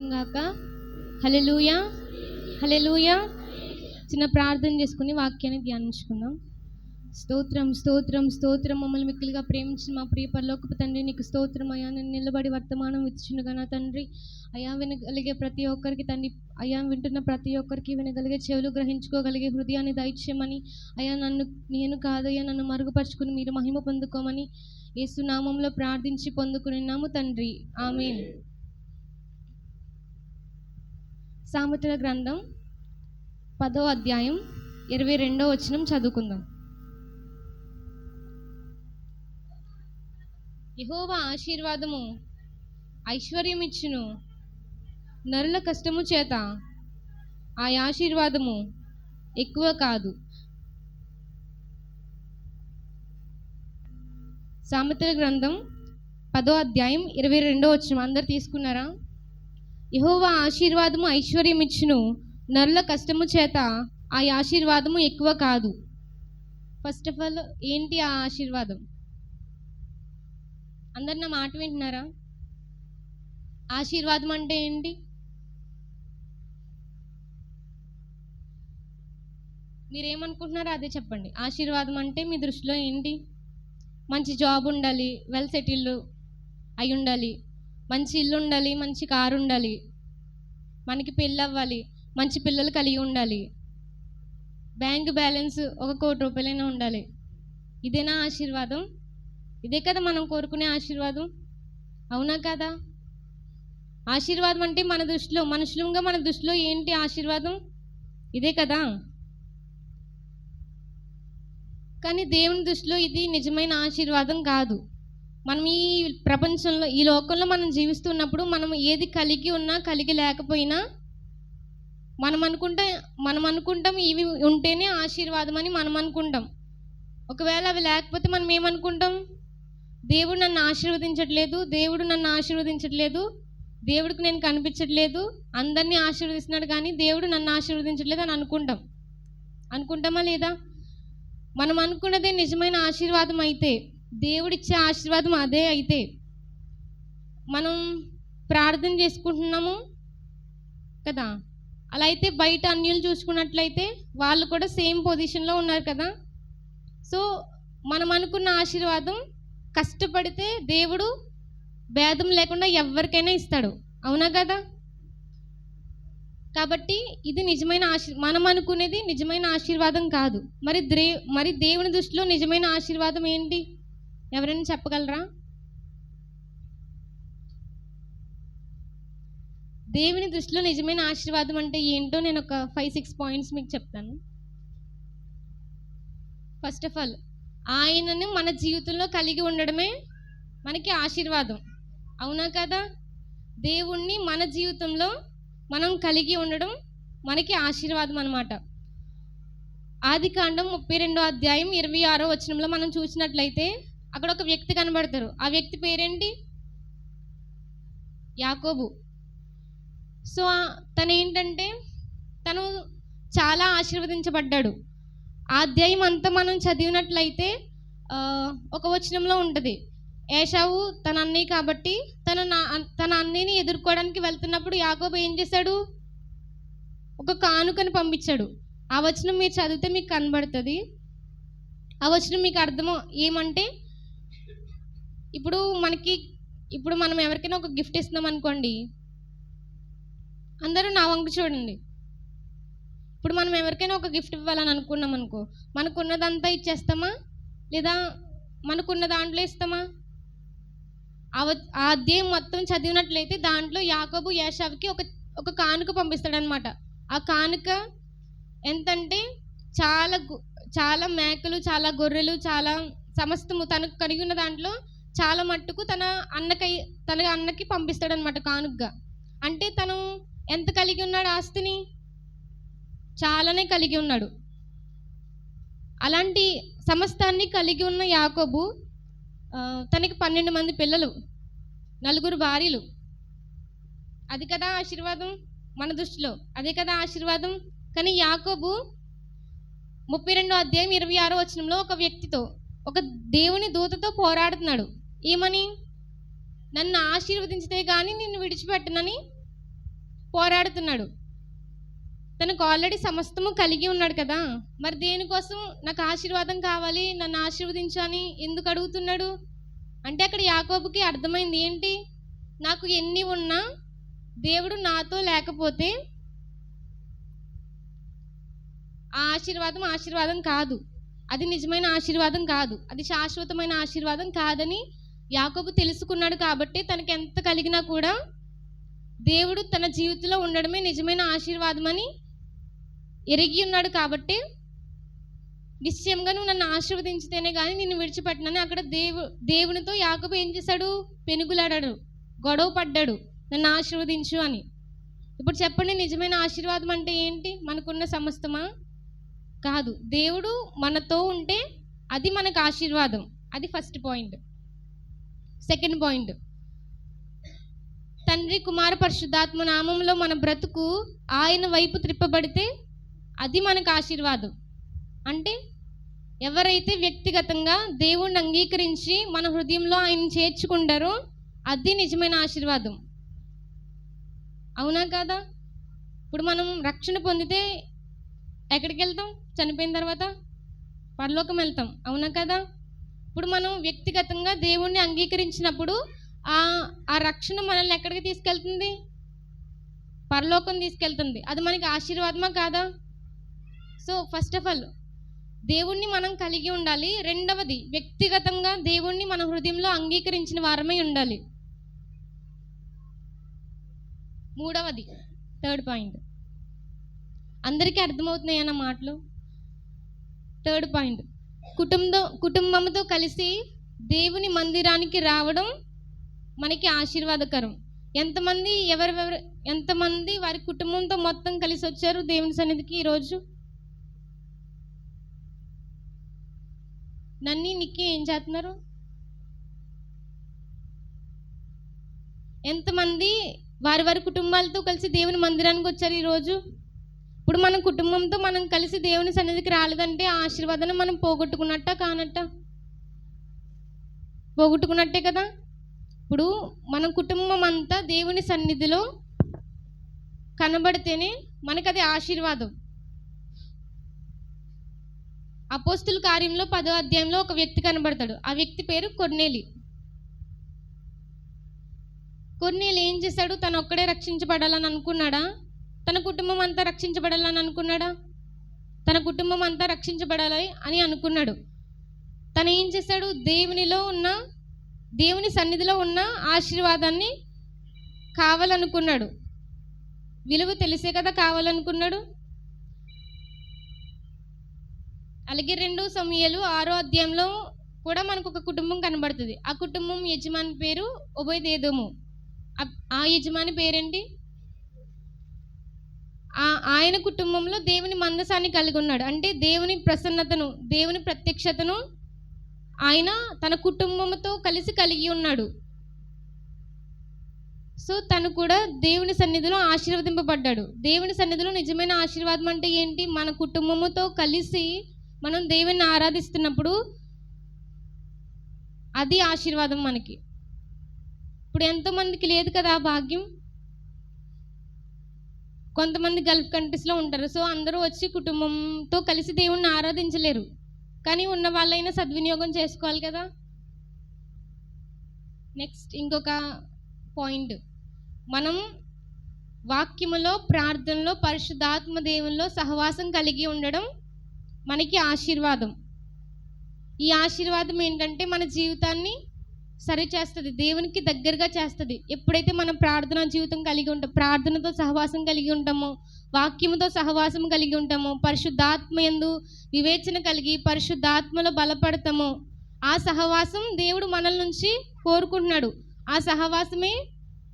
గాక hallelujah hallelujah చిన్న ప్రార్థన చేసుకుని వాక్యాన్ని ధ్యానించుకుందాం. స్తోత్రం స్తోత్రం స్తోత్రం. మమ్మల్ని మిక్కులుగా ప్రేమించిన మా ప్రియ పరలోకపు తండ్రి నీకు స్తోత్రం అయ్యా. నేను నిలబడి వర్తమానం ఇచ్చిండగా నా తండ్రి. అయ్యా వినగలిగే ప్రతి ఒక్కరికి తండ్రి. అయ్యా వింటున్న ప్రతి ఒక్కరికి వినగలిగే చెవులు గ్రహించుకోగలిగే హృదయాన్ని దయచేయమని. అయా నన్ను నేను కాదయ్యా నన్ను మరుగుపరుచుకుని మీరు మహిమ పొందుకోమని. యేసు నామంలో ప్రార్థించి పొందుకున్నాము తండ్రి. ఆమె సామెతల గ్రంథం పదో అధ్యాయం ఇరవై రెండో వచనం చదువుకుందాం. యహోవ ఆశీర్వాదము ఐశ్వర్యం ఇచ్చును నరుల కష్టము చేత ఆ ఆశీర్వాదము ఎక్కువ కాదు. సామెతల గ్రంథం పదో అధ్యాయం ఇరవై రెండో వచనం అందరు తీసుకున్నారా? యహోవా ఆశీర్వాదము ఐశ్వర్యం ఇచ్చును నరుల కష్టము చేత ఆ ఆశీర్వాదము ఎక్కువ కాదు. ఫస్ట్ ఆఫ్ ఆల్ ఏంటి ఆ ఆశీర్వాదం? అందరు నా మాట వింటున్నారా? ఆశీర్వాదం అంటే ఏంటి? మీరేమనుకుంటున్నారో అదే చెప్పండి. ఆశీర్వాదం అంటే మీ దృష్టిలో ఏంటి? మంచి జాబ్ ఉండాలి వెల్ సెటిల్డ్ అయి ఉండాలి మంచి ఇల్లు ఉండాలి మంచి కారు ఉండాలి మనకి పెళ్ళి అవ్వాలి మంచి పిల్లలు కలిగి ఉండాలి. బ్యాంక్ బ్యాలెన్స్ ఒక కోటి రూపాయలైనా ఉండాలి. ఇదేనా ఆశీర్వాదం? ఇదే కదా మనం కోరుకునే ఆశీర్వాదం? అవునా కదా? ఆశీర్వాదం అంటే మన దృష్టిలో మనుషులంగా మన దృష్టిలో ఏంటి ఆశీర్వాదం? ఇదే కదా. కానీ దేవుని దృష్టిలో ఇది నిజమైన ఆశీర్వాదం కాదు. మనం ఈ ప్రపంచంలో ఈ లోకంలో మనం జీవిస్తున్నప్పుడు మనం ఏది కలిగి ఉన్నా కలిగి లేకపోయినా మనం అనుకుంటే మనం అనుకుంటాం ఇవి ఉంటేనే ఆశీర్వాదం అని మనం అనుకుంటాం. ఒకవేళ అవి లేకపోతే మనం ఏమనుకుంటాం? దేవుడు నన్ను ఆశీర్వదించట్లేదు దేవుడు నన్ను ఆశీర్వదించట్లేదు దేవుడికి నేను కనిపించట్లేదు అందరినీ ఆశీర్వదిస్తున్నాడు కానీ దేవుడు నన్ను ఆశీర్వదించట్లేదు అని అనుకుంటాం. అనుకుంటామా లేదా? మనం అనుకున్నదే నిజమైన ఆశీర్వాదం అయితే దేవుడిచ్చే ఆశీర్వాదం అదే అయితే. మనం ప్రార్థన చేసుకుంటున్నాము కదా. అలా అయితే బయట అన్యులు చూసుకున్నట్లయితే వాళ్ళు కూడా సేమ్ పొజిషన్లో ఉన్నారు కదా. సో మనం అనుకున్న ఆశీర్వాదం కష్టపడితే దేవుడు భేదం లేకుండా ఎవరికైనా ఇస్తాడు. అవునా కదా? కాబట్టి ఇది నిజమైన ఆశీ మనం అనుకునేది నిజమైన ఆశీర్వాదం కాదు. మరి ద్రే మరి దేవుని దృష్టిలో నిజమైన ఆశీర్వాదం ఏంటి? ఎవరైనా చెప్పగలరా? దేవుని దృష్టిలో నిజమైన ఆశీర్వాదం అంటే ఏంటో నేను ఒక ఫైవ్ సిక్స్ పాయింట్స్ మీకు చెప్తాను. ఫస్ట్ ఆఫ్ ఆల్ ఆయనను మన జీవితంలో కలిగి ఉండడమే మనకి ఆశీర్వాదం. అవునా కదా? దేవుణ్ణి మన జీవితంలో మనం కలిగి ఉండడం మనకి ఆశీర్వాదం అనమాట ఆది కాండం ముప్పై రెండో అధ్యాయం ఇరవై ఆరో వచనంలో మనం చూసినట్లయితే అక్కడ ఒక వ్యక్తి కనబడతారు ఆ వ్యక్తి పేరేంటి? యాకోబు. సో తను ఏంటంటే తను చాలా ఆశీర్వదించబడ్డాడు. ఆ అధ్యాయం అంతా మనం చదివినట్లయితే ఒక వచనంలో ఉంటుంది. ఏషావు తన అన్నయ్య కాబట్టి తన నా తన అన్నయ్యని ఎదుర్కోవడానికి వెళ్తున్నప్పుడు యాకోబు ఏం చేశాడు? ఒక కానుకను పంపించాడు. ఆ వచనం మీరు చదివితే మీకు కనబడుతుంది. ఆ వచనం మీకు అర్థం ఏమంటే ఇప్పుడు మనకి ఇప్పుడు మనం ఎవరికైనా ఒక గిఫ్ట్ ఇస్తున్నాం అనుకోండి అందరూ నా వంక చూడండి. ఇప్పుడు మనం ఎవరికైనా ఒక గిఫ్ట్ ఇవ్వాలని అనుకున్నాం అనుకో మనకున్నదంతా ఇచ్చేస్తామా? లేదా మనకున్న దాంట్లో ఇస్తామా? అవ ఆ అధ్యాయం మొత్తం చదివినట్లయితే దాంట్లో యాకబు యాషావుకి ఒక ఒక కానుక పంపిస్తాడనమాట. ఆ కానుక ఎంతంటే చాలా గు- చాలా మేకలు చాలా గొర్రెలు చాలా సమస్తము తనకు కలిగి ఉన్న దాంట్లో చాలా మట్టుకు తన అన్నకై తన అన్నకి పంపిస్తాడనమాట కానుగ్గా. అంటే తను ఎంత కలిగి ఉన్నాడు ఆస్తిని? చాలానే కలిగి ఉన్నాడు. అలాంటి సమస్తాన్ని కలిగి ఉన్న యాకోబు తనకి పన్నెండు మంది పిల్లలు నలుగురు భార్యలు. అది కదా ఆశీర్వాదం మన దృష్టిలో. అదే కదా ఆశీర్వాదం. కానీ యాకోబు ముప్పై రెండో అధ్యాయం ఇరవై ఆరో వచనంలో ఒక వ్యక్తితో ఒక దేవుని దూతతో పోరాడుతున్నాడు. ఏమని? నన్ను ఆశీర్వదించితే కానీ నిన్ను విడిచిపెట్టనని పోరాడుతున్నాడు. తనకు ఆల్రెడీ సమస్తము కలిగి ఉన్నాడు కదా. మరి దేనికోసం నాకు ఆశీర్వాదం కావాలి? నన్ను ఆశీర్వదించని ఎందుకు అడుగుతున్నాడు? అంటే అక్కడ యాకోబుకి అర్థమైంది ఏంటి? నాకు ఎన్ని ఉన్నా దేవుడు నాతో లేకపోతే ఆ ఆశీర్వాదం ఆశీర్వాదం కాదు. అది నిజమైన ఆశీర్వాదం కాదు. అది శాశ్వతమైన ఆశీర్వాదం కాదని యాకోబు తెలుసుకున్నాడు కాబట్టి తనకి ఎంత కలిగినా కూడా దేవుడు తన జీవితంలో ఉండడమే నిజమైన ఆశీర్వాదం అని ఎరిగి ఉన్నాడు కాబట్టి నిశ్చయంగా నువ్వు నన్ను ఆశీర్వదించితేనే కానీ నిన్ను విడిచిపెట్టినని అక్కడ దేవు దేవునితో యాకబు ఏం చేశాడు? పెనుగులాడాడు గొడవ పడ్డాడు. నన్ను ఆశీర్వదించు అని. ఇప్పుడు చెప్పండి నిజమైన ఆశీర్వాదం అంటే ఏంటి? మనకున్న సమస్తమా? కాదు. దేవుడు మనతో ఉంటే అది మనకు ఆశీర్వాదం. అది ఫస్ట్ పాయింట్. సెకండ్ పాయింట్ తండ్రి కుమార పరిశుద్ధాత్మ నామంలో మన బ్రతుకు ఆయన వైపు త్రిప్పబడితే అది మనకు ఆశీర్వాదం. అంటే ఎవరైతే వ్యక్తిగతంగా దేవుణ్ణి అంగీకరించి మన హృదయంలో ఆయన చేర్చుకుంటారో అది నిజమైన ఆశీర్వాదం. అవునా కాదా? ఇప్పుడు మనం రక్షణ పొందితే ఎక్కడికి వెళ్తాం? చనిపోయిన తర్వాత? పరలోకం వెళ్తాం. అవునా కదా? ఇప్పుడు మనం వ్యక్తిగతంగా దేవుణ్ణి అంగీకరించినప్పుడు ఆ ఆ రక్షణ మనల్ని ఎక్కడికి తీసుకెళ్తుంది? పరలోకం తీసుకెళ్తుంది. అది మనకి ఆశీర్వాదమా కాదా? సో ఫస్ట్ ఆఫ్ ఆల్ దేవుణ్ణి మనం కలిగి ఉండాలి. రెండవది వ్యక్తిగతంగా దేవుణ్ణి మన హృదయంలో అంగీకరించిన వారమై ఉండాలి. మూడవది థర్డ్ పాయింట్. అందరికీ అర్థమవుతున్నాయి అన్న మాటలు? థర్డ్ పాయింట్ కుటుంబం కుటుంబంతో కలిసి దేవుని మందిరానికి రావడం మనకి ఆశీర్వాదకరం. ఎంతమంది ఎవరెవరు ఎంతమంది వారి కుటుంబంతో మొత్తం కలిసి వచ్చారు దేవుని సన్నిధికి ఈరోజు? నన్ని నిక్కి ఏం చేస్తున్నారు? ఎంతమంది వారి వారి కుటుంబాలతో కలిసి దేవుని మందిరానికి వచ్చారు ఈరోజు? ఇప్పుడు మన కుటుంబంతో మనం కలిసి దేవుని సన్నిధికి రాలేదంటే ఆశీర్వాదాన్ని మనం పోగొట్టుకున్నట్ట కానట్ట? పోగొట్టుకున్నట్టే కదా? ఇప్పుడు మన కుటుంబం అంతా దేవుని సన్నిధిలో కనబడితేనే మనకు అది ఆశీర్వాదం. అపోస్తుల కార్యంలో పదో అధ్యాయంలో ఒక వ్యక్తి కనబడతాడు. ఆ వ్యక్తి పేరు కొర్నేలి. కొన్నేలు ఏం చేశాడు? తను ఒక్కడే రక్షించబడాలని అనుకున్నాడా? తన కుటుంబం అంతా రక్షించబడాలని అనుకున్నాడా? తన కుటుంబం అంతా రక్షించబడాలి అని అనుకున్నాడు. తను ఏం చేశాడు? దేవునిలో ఉన్న దేవుని సన్నిధిలో ఉన్న ఆశీర్వాదాన్ని కావాలనుకున్నాడు. విలువ తెలిసే కదా కావాలనుకున్నాడు. అలాగే రెండు సమయాలు ఆరో అధ్యాయంలో కూడా మనకు ఒక కుటుంబం కనబడుతుంది. ఆ కుటుంబం యజమాని పేరు ఉభయదేదము ఆ యజమాని పేరేంటి? ఆయన కుటుంబంలో దేవుని మందసాన్ని కలిగి ఉన్నాడు. అంటే దేవుని ప్రసన్నతను దేవుని ప్రత్యక్షతను ఆయన తన కుటుంబంతో కలిసి కలిగి ఉన్నాడు. సో తను కూడా దేవుని సన్నిధిలో ఆశీర్వదింపబడ్డాడు. దేవుని సన్నిధిలో నిజమైన ఆశీర్వాదం అంటే ఏంటి? మన కుటుంబముతో కలిసి మనం దేవుని ఆరాధిస్తున్నప్పుడు అది ఆశీర్వాదం మనకి. ఇప్పుడు ఎంతోమందికి లేదు కదా ఆ భాగ్యం? కొంతమంది గల్ఫ్ కంట్రీస్లో ఉంటారు. సో అందరూ వచ్చి కుటుంబంతో కలిసి దేవుణ్ణి ఆరాధించలేరు. కానీ ఉన్న వాళ్ళైనా సద్వినియోగం చేసుకోవాలి కదా? నెక్స్ట్ ఇంకొక పాయింట్. మనం వాక్యములో ప్రార్థనలో పరిశుద్ధాత్మ దేవుల్లో సహవాసం కలిగి ఉండడం మనకి ఆశీర్వాదం. ఈ ఆశీర్వాదం ఏంటంటే మన జీవితాన్ని సరి చేస్తుంది దేవునికి దగ్గరగా చేస్తుంది. ఎప్పుడైతే మనం ప్రార్థనా జీవితం కలిగి ఉంటాం ప్రార్థనతో సహవాసం కలిగి ఉంటామో వాక్యముతో సహవాసం కలిగి ఉంటామో పరిశుద్ధాత్మ ఎందు వివేచన కలిగి పరిశుద్ధాత్మలో బలపడతామో ఆ సహవాసం దేవుడు మనల నుంచి కోరుకుంటున్నాడు. ఆ సహవాసమే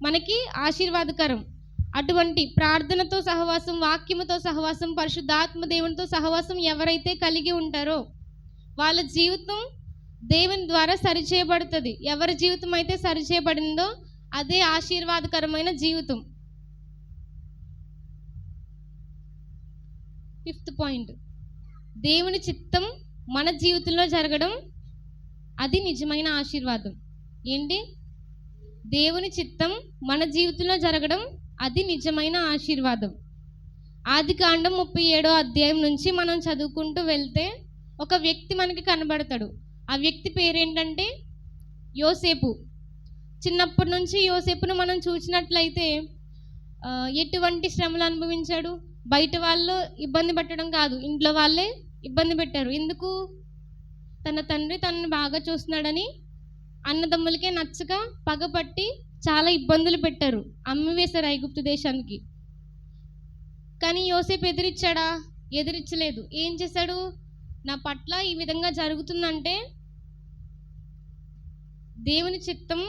మనకి ఆశీర్వాదకరం. అటువంటి ప్రార్థనతో సహవాసం వాక్యముతో సహవాసం పరిశుద్ధాత్మ దేవునితో సహవాసం ఎవరైతే కలిగి ఉంటారో వాళ్ళ జీవితం దేవుని ద్వారా సరిచేయబడుతుంది. ఎవరి జీవితం అయితే సరిచేయబడిందో అదే ఆశీర్వాదకరమైన జీవితం. Fifth point. దేవుని చిత్తం మన జీవితంలో జరగడం అది నిజమైన ఆశీర్వాదం. ఏంటి? దేవుని చిత్తం మన జీవితంలో జరగడం అది నిజమైన ఆశీర్వాదం. ఆది కాండం ముప్పై ఏడో అధ్యాయం నుంచి మనం చదువుకుంటూ వెళ్తే ఒక వ్యక్తి మనకి కనబడతాడు. ఆ వ్యక్తి పేరేంటంటే యోసేపు. చిన్నప్పటి నుంచి యోసేపును మనం చూసినట్లయితే ఎటువంటి శ్రమలు అనుభవించాడు? బయట వాళ్ళు ఇబ్బంది పెట్టడం కాదు. ఇంట్లో వాళ్ళే ఇబ్బంది పెట్టారు. ఎందుకు? తన తండ్రి తనను బాగా చూస్తున్నాడని అన్నదమ్ములకే నచ్చక పగపట్టి చాలా ఇబ్బందులు పెట్టారు. అమ్మి వేశారు ఐగుప్తు దేశానికి. కానీ యోసేపు ఎదిరిచ్చాడా? ఎదిరించలేదు ఏం చేశాడు? నా పట్ల ఈ విధంగా జరుగుతుందంటే దేవుని చిత్తం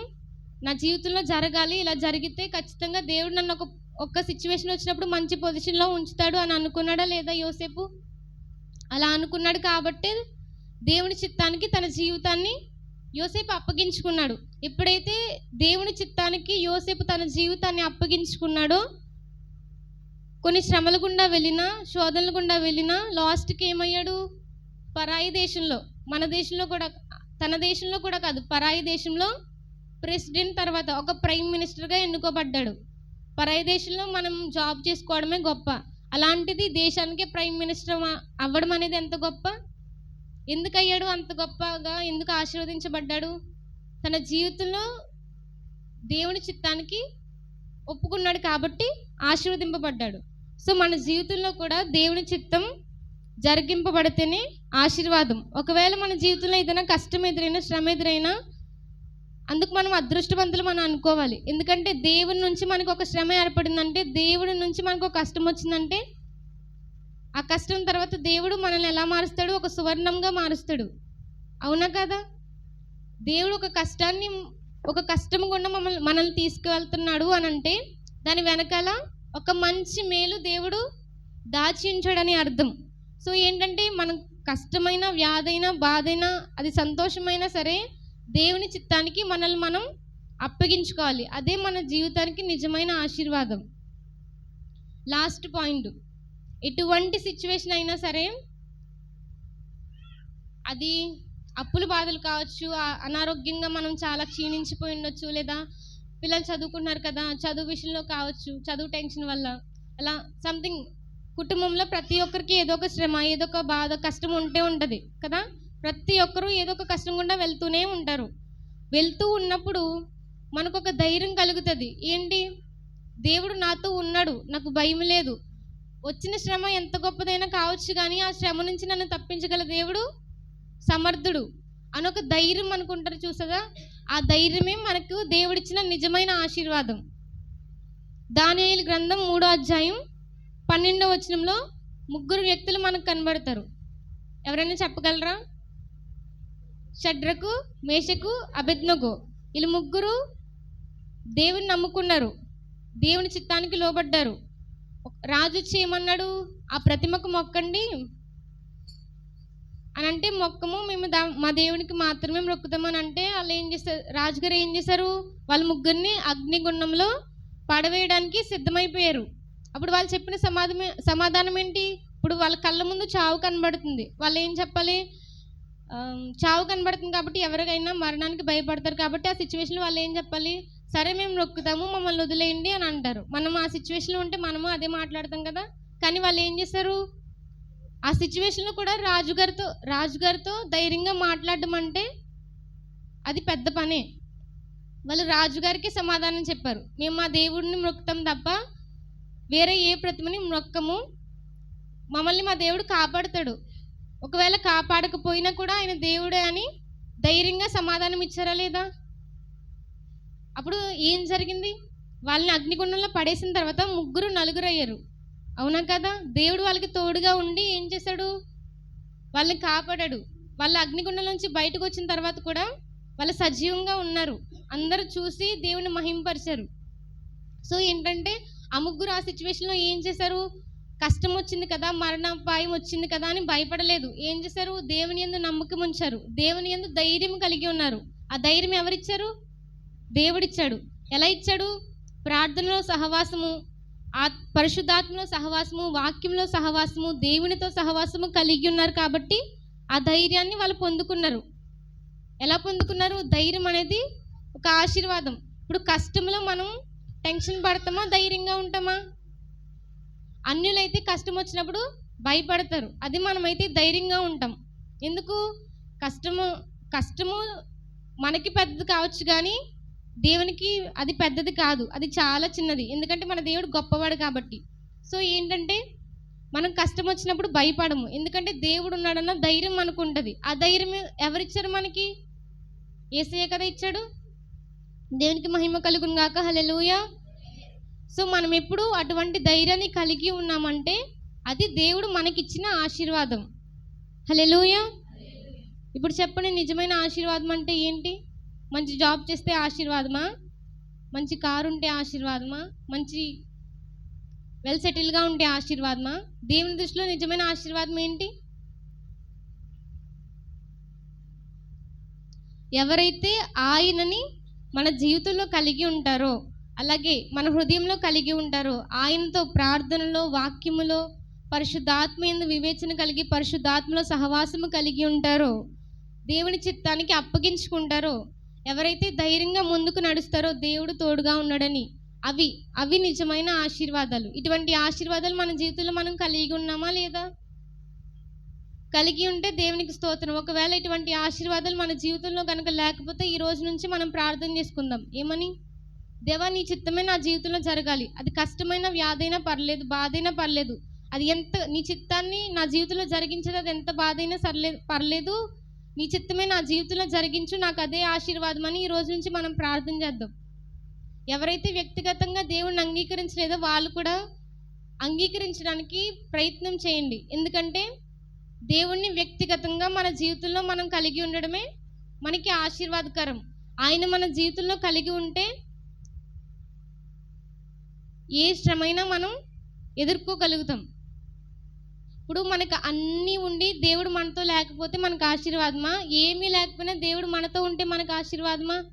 నా జీవితంలో జరగాలి. ఇలా జరిగితే ఖచ్చితంగా దేవుడు నన్ను ఒక ఒక్క సిచ్యువేషన్ వచ్చినప్పుడు మంచి పొజిషన్లో ఉంచుతాడు అని అనుకున్నాడా లేదా యోసేపు? అలా అనుకున్నాడు కాబట్టి దేవుని చిత్తానికి తన జీవితాన్ని యోసేపు అప్పగించుకున్నాడు. ఎప్పుడైతే దేవుని చిత్తానికి యోసేపు తన జీవితాన్ని అప్పగించుకున్నాడో కొన్ని శ్రమల గుండా వెళ్ళినా శోధనల గుండా వెళ్ళినా లాస్ట్కి ఏమయ్యాడు? పరాయి దేశంలో మన దేశంలో కూడా తన దేశంలో కూడా కాదు పరాయి దేశంలో ప్రెసిడెంట్ తర్వాత ఒక ప్రైమ్ మినిస్టర్గా ఎన్నుకోబడ్డాడు. పరాయి దేశంలో మనం జాబ్ చేసుకోవడమే గొప్ప. అలాంటిది దేశానికే ప్రైమ్ మినిస్టర్ అవ్వడం అనేది ఎంత గొప్ప? ఎందుకు అయ్యాడు అంత గొప్పగా? ఎందుకు ఆశీర్వదించబడ్డాడు? తన జీవితంలో దేవుని చిత్తానికి ఒప్పుకున్నాడు కాబట్టి ఆశీర్వదింపబడ్డాడు. సో మన జీవితంలో కూడా దేవుని చిత్తం జరిగింపబడితేనే ఆశీర్వాదం. ఒకవేళ మన జీవితంలో ఏదైనా కష్టం ఎదురైనా శ్రమ ఎదురైనా అందుకు మనం అదృష్టవంతులు మనం అనుకోవాలి. ఎందుకంటే దేవుడి నుంచి మనకు ఒక శ్రమ ఏర్పడిందంటే దేవుడి నుంచి మనకు ఒక కష్టం వచ్చిందంటే ఆ కష్టం తర్వాత దేవుడు మనల్ని ఎలా మారుస్తాడు? ఒక సువర్ణంగా మారుస్తాడు. అవునా కదా? దేవుడు ఒక కష్టాన్ని ఒక కష్టం గుండా మమ్మల్ని మనల్ని తీసుకువెళ్తున్నాడు అని అంటే దాని వెనకాల ఒక మంచి మేలు దేవుడు దాచి ఉంచాడని అర్థం. సో ఏంటంటే మనం కష్టమైన వ్యాధైనా బాధైనా అది సంతోషమైనా సరే దేవుని చిత్తానికి మనల్ని మనం అప్పగించుకోవాలి. అదే మన జీవితానికి నిజమైన ఆశీర్వాదం. లాస్ట్ పాయింట్ ఎటువంటి సిచ్యువేషన్ అయినా సరే అది అప్పుల బాధలు కావచ్చు అనారోగ్యంగా మనం చాలా క్షీణించిపోయి ఉండొచ్చు లేదా పిల్లలు చదువుకున్నారు కదా చదువు విషయంలో కావచ్చు చదువు టెన్షన్ వల్ల అలా సంథింగ్ కుటుంబంలో ప్రతి ఒక్కరికి ఏదో ఒక శ్రమ ఏదో ఒక బాధ కష్టం ఉంటే ఉంటుంది కదా? ప్రతి ఒక్కరూ ఏదో ఒక కష్టం గుండా వెళ్తూనే ఉంటారు. వెళ్తూ ఉన్నప్పుడు మనకు ఒక ధైర్యం కలుగుతుంది. ఏంటి? దేవుడు నాతో ఉన్నాడు నాకు భయం లేదు. వచ్చిన శ్రమ ఎంత గొప్పదైనా కావచ్చు కానీ ఆ శ్రమ నుంచి నన్ను తప్పించగల దేవుడు సమర్థుడు. అని ఒక ధైర్యం అనుకుంటారు చూసగా ఆ ధైర్యమే మనకు దేవుడిచ్చిన నిజమైన ఆశీర్వాదం. దానియేలు గ్రంథం మూడో అధ్యాయం పన్నెండవ వచనంలో ముగ్గురు వ్యక్తులు మనకు కనబడతారు. ఎవరైనా చెప్పగలరా? షడ్రకు మేషకు అభిజ్ఞకు. వీళ్ళు ముగ్గురు దేవుని నమ్ముకున్నారు. దేవుని చిత్తానికి లోబడ్డారు. రాజు చేయమన్నాడు ఆ ప్రతిమకు మొక్కండి. అని అంటే మొక్కము మేము దా మా దేవునికి మాత్రమే మొక్కుతామని అంటే వాళ్ళు ఏం చేస్తారు రాజుగారు ఏం చేశారు? వాళ్ళ ముగ్గురిని అగ్నిగుండంలో పడవేయడానికి సిద్ధమైపోయారు. అప్పుడు వాళ్ళు చెప్పిన సమాధానం సమాధానం ఏంటి? ఇప్పుడు వాళ్ళ కళ్ళ ముందు చావు కనబడుతుంది. వాళ్ళు ఏం చెప్పాలి? చావు కనబడుతుంది కాబట్టి ఎవరికైనా మరణానికి భయపడతారు కాబట్టి ఆ సిచ్యువేషన్లో వాళ్ళు ఏం చెప్పాలి? సరే మేము నొక్కుతాము మమ్మల్ని వదిలేయండి అని అంటారు. మనం ఆ సిచ్యువేషన్లో ఉంటే మనము అదే మాట్లాడతాం కదా? కానీ వాళ్ళు ఏం చేస్తారు? ఆ సిచ్యువేషన్లో కూడా రాజుగారితో రాజుగారితో ధైర్యంగా మాట్లాడడం అంటే అది పెద్ద పనే. వాళ్ళు రాజుగారికి సమాధానం చెప్పారు. మేము మా దేవుడిని మొక్కుతాం తప్ప వేరే ఏ ప్రతిమని మొక్కము మమ్మల్ని మా దేవుడు కాపాడుతాడు. ఒకవేళ కాపాడకపోయినా కూడా ఆయన దేవుడే అని ధైర్యంగా సమాధానం ఇచ్చారా లేదా? అప్పుడు ఏం జరిగింది? వాళ్ళని అగ్నిగుండంలో పడేసిన తర్వాత ముగ్గురు నలుగురు అయ్యారు. అవునా కదా? దేవుడు వాళ్ళకి తోడుగా ఉండి ఏం చేశాడు? వాళ్ళని కాపాడాడు. వాళ్ళ అగ్నిగుండం నుంచి బయటకు వచ్చిన తర్వాత కూడా వాళ్ళు సజీవంగా ఉన్నారు. అందరూ చూసి దేవుని మహింపరిచారు. సో ఏంటంటే ఆ ముగ్గురు ఆ సిచ్యువేషన్లో ఏం చేశారు? కష్టం వచ్చింది కదా మరణాపాయం వచ్చింది కదా అని భయపడలేదు. ఏం చేశారు? దేవుని ఎందు నమ్మకం ఉంచారు. దేవుని ఎందు ధైర్యం కలిగి ఉన్నారు. ఆ ధైర్యం ఎవరిచ్చారు? దేవుడిచ్చాడు. ఎలా ఇచ్చాడు? ప్రార్థనలో సహవాసము ఆ పరిశుద్ధాత్మలో సహవాసము వాక్యంలో సహవాసము దేవునితో సహవాసము కలిగి ఉన్నారు కాబట్టి ఆ ధైర్యాన్ని వాళ్ళు పొందుకున్నారు. ఎలా పొందుకున్నారు? ధైర్యం అనేది ఒక ఆశీర్వాదం. ఇప్పుడు కష్టంలో మనం టెన్షన్ పడతామా? ధైర్యంగా ఉంటామా? అన్యులైతే కష్టం వచ్చినప్పుడు భయపడతారు. అది మనమైతే ధైర్యంగా ఉంటాం. ఎందుకు? కష్టము కష్టము మనకి పెద్దది కావచ్చు కానీ దేవునికి అది పెద్దది కాదు. అది చాలా చిన్నది. ఎందుకంటే మన దేవుడు గొప్పవాడు కాబట్టి. సో ఏంటంటే మనం కష్టం వచ్చినప్పుడు భయపడము. ఎందుకంటే దేవుడు ఉన్నాడన్న ధైర్యం మనకు ఉంటుంది. ఆ ధైర్యం ఎవరిచ్చారు మనకి? ఏసయ్య కదా ఇచ్చాడు. దేవునికి మహిమ కలుగును గాక. హల్లెలూయా. సో మనం ఎప్పుడు అటువంటి ధైర్యాన్ని కలిగి ఉన్నామంటే అది దేవుడు మనకిచ్చిన ఆశీర్వాదం. హల్లెలూయా. ఇప్పుడు చెప్పండి నిజమైన ఆశీర్వాదం అంటే ఏంటి? మంచి జాబ్ చేస్తే ఆశీర్వాదమా? మంచి కారు ఉంటే ఆశీర్వాదమా? మంచి వెల్ సెటిల్గా ఉంటే ఆశీర్వాదమా? దేవుని దృష్టిలో నిజమైన ఆశీర్వాదం ఏంటి? ఎవరైతే ఆయనని మన జీవితంలో కలిగి ఉంటారో అలాగే మన హృదయంలో కలిగి ఉంటారో ఆయనతో ప్రార్థనలో వాక్యములో పరిశుద్ధాత్మ ఎందు వివేచన కలిగి పరిశుద్ధాత్మలో సహవాసము కలిగి ఉంటారో దేవుని చిత్తానికి అప్పగించుకుంటారో ఎవరైతే ధైర్యంగా ముందుకు నడుస్తారో దేవుడు తోడుగా ఉన్నాడని అవి అవి నిజమైన ఆశీర్వాదాలు. ఇటువంటి ఆశీర్వాదాలు మన జీవితంలో మనం కలిగి ఉన్నామా లేదా? కలిగి ఉంటే దేవునికి స్తోత్రం. ఒకవేళ ఇటువంటి ఆశీర్వాదాలు మన జీవితంలో కనుక లేకపోతే ఈ రోజు నుంచి మనం ప్రార్థన చేసుకుందాం. ఏమని? దేవా నీ చిత్తమే నా జీవితంలో జరగాలి. అది కష్టమైన వ్యాధైనా పర్లేదు బాధైనా పర్లేదు. అది ఎంత నీ చిత్తాన్ని నా జీవితంలో జరిగించేది అది ఎంత బాధైనా సర్లేదు పర్లేదు. నీ చిత్తమే నా జీవితంలో జరిగించు నాకు అదే ఆశీర్వాదం అని ఈ రోజు నుంచి మనం ప్రార్థన చేద్దాం. ఎవరైతే వ్యక్తిగతంగా దేవుణ్ణి అంగీకరించలేదో వాళ్ళు కూడా అంగీకరించడానికి ప్రయత్నం చేయండి. ఎందుకంటే దేవుణ్ణి వ్యక్తిగతంగా మన జీవితంలో మనం కలిగి ఉండడమే మనకి ఆశీర్వాదకరం. ఆయన మన జీవితంలో కలిగి ఉంటే ఏ శ్రమైనా మనం ఎదుర్కోగలుగుతాం. ఇప్పుడు మనకు అన్నీ ఉండి దేవుడు మనతో లేకపోతే మనకు ఆశీర్వాదమా? ఏమీ లేకపోయినా దేవుడు మనతో ఉంటే మనకు ఆశీర్వాదమా?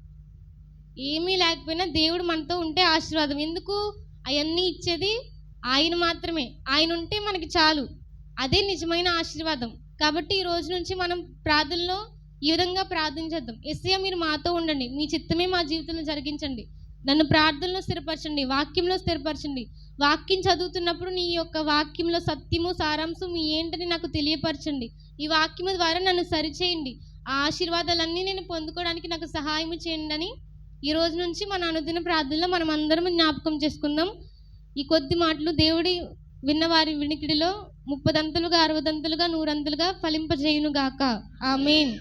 ఏమీ లేకపోయినా దేవుడు మనతో ఉంటే ఆశీర్వాదం. ఎందుకు? అవన్నీ ఇచ్చేది ఆయన మాత్రమే. ఆయన ఉంటే మనకి చాలు. అదే నిజమైన ఆశీర్వాదం. కాబట్టి ఈ రోజు నుంచి మనం ప్రార్థనలో ఈ విధంగా ప్రార్థించేద్దాం ఎస్ఐ మీరు మాతో ఉండండి. మీ చిత్తమే మా జీవితంలో జరిగించండి. నన్ను ప్రార్థనలో స్థిరపరచండి. వాక్యంలో స్థిరపరచండి. వాక్యం చదువుతున్నప్పుడు నీ యొక్క వాక్యంలో సత్యము సారాంశం మీ ఏంటని నాకు తెలియపరచండి. ఈ వాక్యము ద్వారా నన్ను సరిచేయండి. ఆ ఆశీర్వాదాలన్నీ నేను పొందుకోవడానికి నాకు సహాయం చేయండి అని ఈ రోజు నుంచి మన అనుదిన ప్రార్థనలో మనం అందరం జ్ఞాపకం చేసుకుందాం. ఈ కొద్ది మాటలు దేవుడి విన్నవారి వినికిడిలో ముప్పదంతులుగా అరవదంతులుగా నూరంతులుగా ఫలింపజేయునుగాక. ఆమెన్.